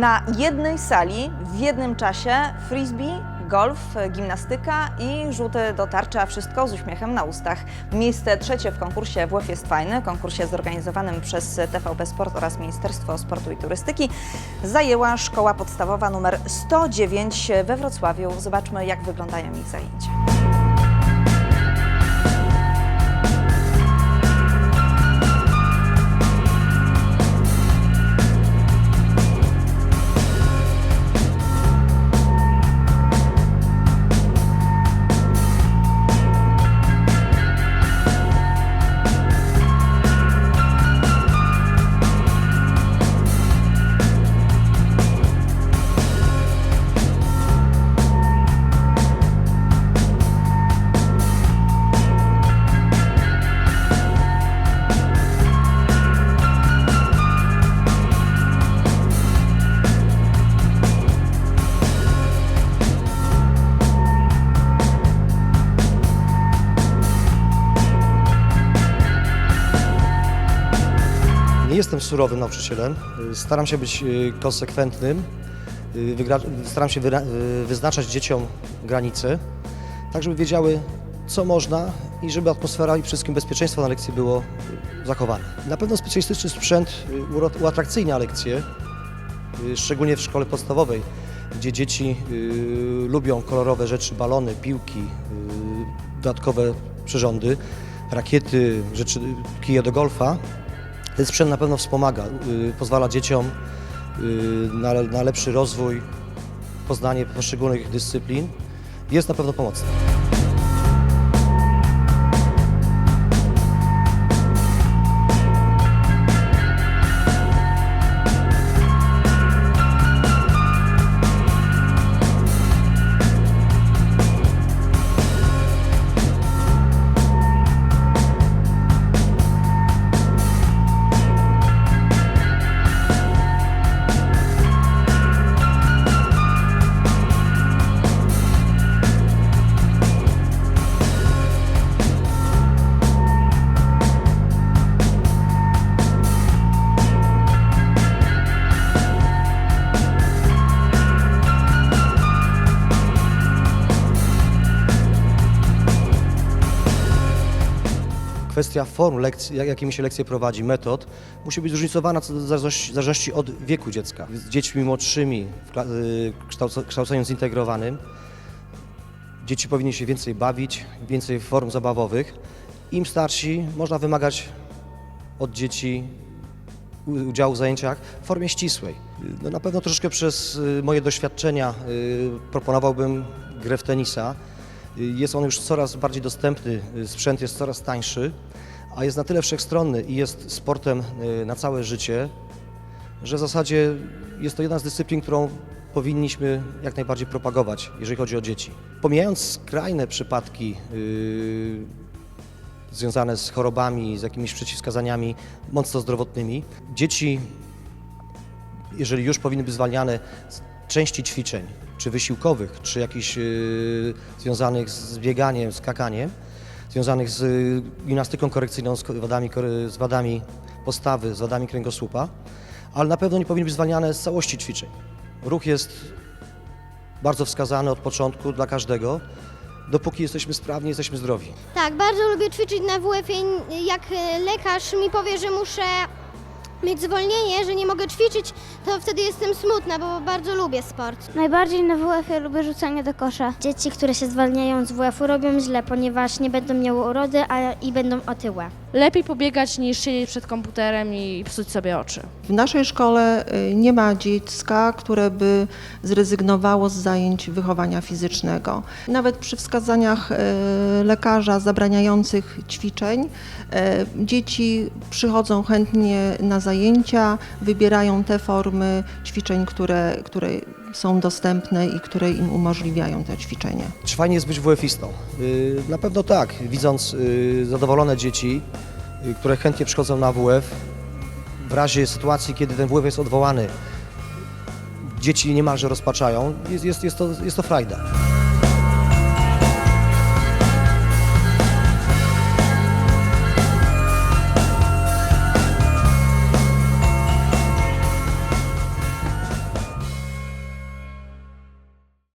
Na jednej sali, w jednym czasie frisbee, golf, gimnastyka i rzuty do tarczy, a wszystko z uśmiechem na ustach. Miejsce trzecie w konkursie WF jest fajny, konkursie zorganizowanym przez TVP Sport oraz Ministerstwo Sportu i Turystyki zajęła szkoła podstawowa nr 109 we Wrocławiu. Zobaczmy jak wyglądają ich zajęcia. Jestem surowym nauczycielem. Y, Staram się być y, konsekwentnym. Y, Staram się wyznaczać dzieciom granice, tak żeby wiedziały, co można i żeby atmosfera i wszystkim bezpieczeństwo na lekcji było zachowane. Na pewno specjalistyczny sprzęt uatrakcyjnia lekcje, szczególnie w szkole podstawowej, gdzie dzieci lubią kolorowe rzeczy, balony, piłki, dodatkowe przyrządy, rakiety, rzeczy, kije do golfa. Ten sprzęt na pewno wspomaga, y, pozwala dzieciom y, na, na lepszy rozwój, poznanie poszczególnych dyscyplin. Jest na pewno pomocny. Kwestia form lekcji, jak- jakimi się lekcje prowadzi, metod, musi być zróżnicowana co do- zależności, od wieku dziecka. Z dziećmi młodszymi, w y, kształco- kształceniem zintegrowanym, dzieci powinny się więcej bawić, więcej form zabawowych. Im starsi, można wymagać od dzieci udziału w zajęciach w formie ścisłej. No na pewno troszeczkę przez y, moje doświadczenia y, proponowałbym grę w tenisa. Jest on już coraz bardziej dostępny, y, sprzęt jest coraz tańszy, a jest na tyle wszechstronny i jest sportem y, na całe życie, że w zasadzie jest to jedna z dyscyplin, którą powinniśmy jak najbardziej propagować, jeżeli chodzi o dzieci. Pomijając skrajne przypadki y, związane z chorobami, z jakimiś przeciwwskazaniami mocno zdrowotnymi. Dzieci, jeżeli już powinny być zwalniane z części ćwiczeń, czy wysiłkowych, czy jakichś yy, związanych z bieganiem, skakaniem, związanych z y, gimnastyką korekcyjną, z wadami, z wadami postawy, z wadami kręgosłupa, ale na pewno nie powinny być zwalniane z całości ćwiczeń. Ruch jest bardzo wskazany od początku dla każdego, dopóki jesteśmy sprawni, jesteśmy zdrowi. Tak, bardzo lubię ćwiczyć na WF-ie. Jak lekarz mi powie, że muszę mieć zwolnienie, że nie mogę ćwiczyć, to wtedy jestem smutna, bo bardzo lubię sport. Najbardziej na WF-ie lubię rzucanie do kosza. Dzieci, które się zwalniają z WF-u robią źle, ponieważ nie będą miały urody a i będą otyłe. Lepiej pobiegać niż siedzieć przed komputerem i psuć sobie oczy. W naszej szkole y, nie ma dziecka, które by zrezygnowało z zajęć wychowania fizycznego. Nawet przy wskazaniach y, lekarza zabraniających ćwiczeń, y, dzieci przychodzą chętnie na zajęcia, wybierają te formy ćwiczeń, które, które są dostępne i które im umożliwiają te ćwiczenie. Czy fajnie jest być WF-istą? Yy, Na pewno tak. Widząc yy, zadowolone dzieci, yy, które chętnie przychodzą na WF, w razie sytuacji, kiedy ten WF jest odwołany, dzieci niemalże rozpaczają, jest, jest, jest, to, jest to frajda.